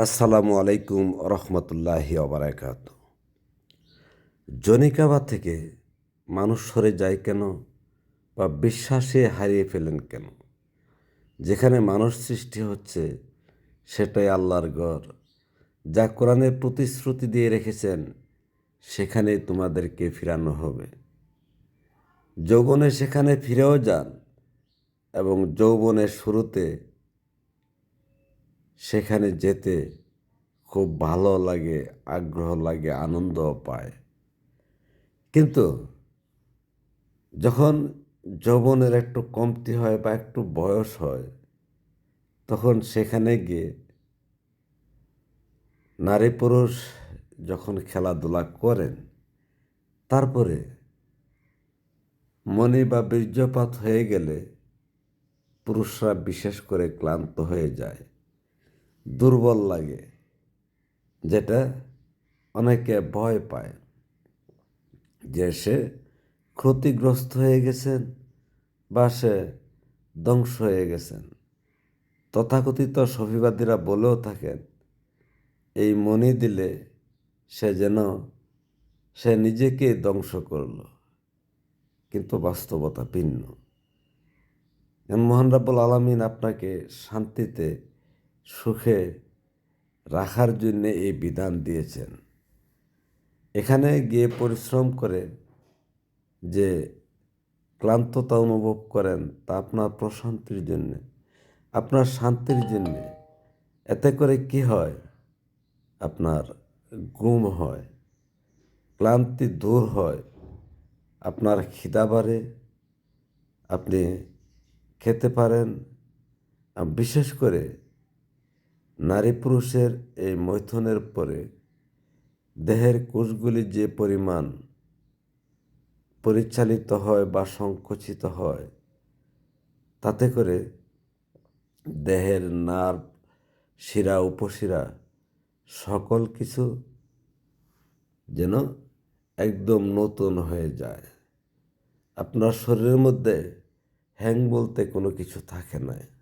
আসসালামু আলাইকুম রহমতুল্লাহি অবরাকাত জনিকাবা থেকে মানুষ সরে যায় কেন বা বিশ্বাসে হারিয়ে ফেলেন কেন? যেখানে মানুষ সৃষ্টি হচ্ছে, সেটাই আল্লাহর ঘর। যা কোরআনের প্রতিশ্রুতি দিয়ে রেখেছেন সেখানে তোমাদেরকে ফিরানো হবে। যৌবনে সেখানে ফিরেও যান এবং যৌবনের শুরুতে সেখানে যেতে খুব ভালো লাগে, আগ্রহ লাগে, আনন্দও পায়। কিন্তু যখন যৌবনের একটু কমতি হয় বা একটু বয়স হয়, তখন সেখানে গিয়ে নারী পুরুষ যখন খেলাধুলা করেন, তারপরে মনি বা বীর্যপাত হয়ে গেলে পুরুষরা বিশেষ করে ক্লান্ত হয়ে যায়। দুর্বল লাগে, যেটা অনেকে ভয় পায় যে সে ক্ষতিগ্রস্ত হয়ে গেছেন বা সে ধ্বংস হয়ে গেছেন। তথাকথিত সফিবাদীরা বলেও থাকেন, এই মনি দিলে সে যেন, সে নিজেকে ধ্বংস করল, কিন্তু বাস্তবতা ভিন্ন। মহান রাব্বুল আলমিন আপনাকে শান্তিতে সুখে রাখার জন্য এই বিধান দিয়েছেন। এখানে গিয়ে পরিশ্রম করে যে ক্লান্ততা অনুভব করেন তা আপনার প্রশান্তির জন্যে, আপনার শান্তির জন্যে, এতে করে কি হয়? আপনার ঘুম হয়, ক্লান্তি দূর হয়, আপনার খিদা বাড়ে, আপনি খেতে পারেন বিশেষ করে নারী পুরুষের এই মৈথনের পরে দেহের কোষগুলি যে পরিমাণ পরিচালিত হয় বা সংকুচিত হয়, তাতে করে দেহের নার্ভ শিরা, উপশিরা সকল কিছু যেন একদম নতুন হয়ে যায়। আপনার শরীরের মধ্যে হ্যাং বলতে কোনো কিছু থাকে না।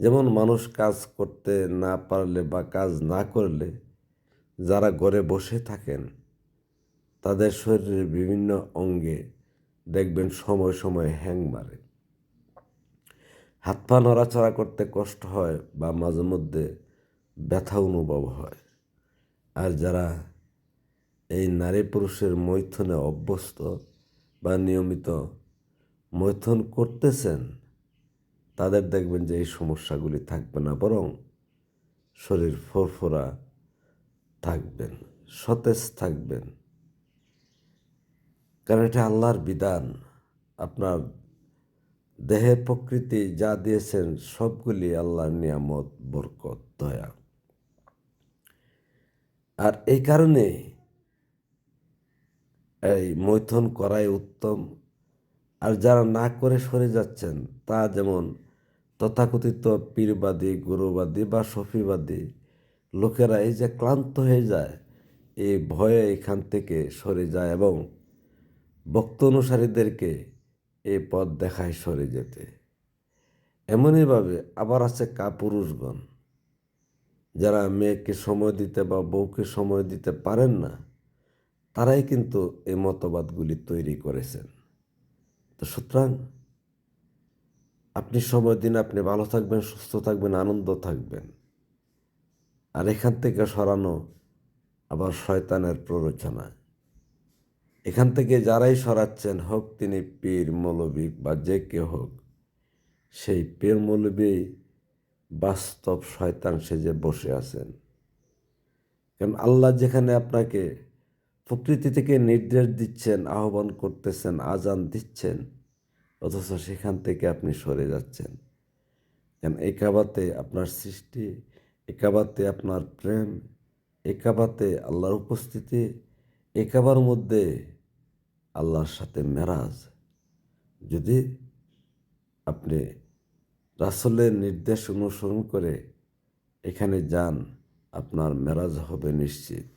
যেমন মানুষ কাজ করতে না পারলে বা কাজ না করলে যারা ঘরে বসে থাকেন, তাদের শরীরের বিভিন্ন অঙ্গে দেখবেন সময় সময় হ্যাং মারে। হাত পা নড়াচড়া করতে কষ্ট হয় বা মাঝে মধ্যে ব্যথা অনুভব হয়। আর যারা এই নারী পুরুষের মৈথনে অভ্যস্ত বা নিয়মিত মৈথন করতেছেন তাদের দেখবেন যে এই সমস্যাগুলি থাকবে না, বরং শরীর ফোরফোরা থাকবেন, সতেজ থাকবেন। কারণ এটা আল্লাহর বিধান। আপনার দেহের প্রকৃতি যা দিয়েছেন, সবগুলি আল্লাহর নিয়ামত, বরকত, দয়া। আর এই কারণে এই মৈথন করাই উত্তম। আর যারা না করে সরে যাচ্ছেন, তা যেমন তথাকথিত পীরবাদী, গুরুবাদী বা সফিবাদী লোকেরা এই যে ক্লান্ত হয়ে যায়, এই ভয়ে এখান থেকে সরে যায় এবং ভক্ত অনুসারীদেরকে এই পথ দেখায় সরে যেতে। এমনইভাবে আবার আছে কাপুরুষগণ। যারা মেয়েকে সময় দিতে বা বউকে সময় দিতে পারেন না, তারাই কিন্তু এই মতবাদগুলি তৈরি করেছেন। তো সুতরাং আপনি সময় দিন, আপনি ভালো থাকবেন, সুস্থ থাকবেন, আনন্দ থাকবেন। আর এখান থেকে সরানো আবার শয়তানের প্ররোচনা। এখান থেকে যারাই সরাচ্ছেন, হোক তিনি পীর, মৌলবী বা যে কেউ হোক, সেই পীর, মৌলবী বাস্তব শয়তান সেজে বসে আছেন। কারণ আল্লাহ যেখানে আপনাকে প্রকৃতি থেকে নির্দেশ দিচ্ছেন, আহ্বান করতেছেন, আজান দিচ্ছেন অথচ সেখান থেকে আপনি সরে যাচ্ছেন। কেন একাবাতে আপনার সৃষ্টি একাবাতে আপনার প্রেম একাবাতে আল্লাহর উপস্থিতি একাবার মধ্যে আল্লাহর সাথে মেরাজ। যদি আপনি রাসলের নির্দেশ অনুসরণ করে এখানে যান, আপনার মেরাজ হবে নিশ্চিত।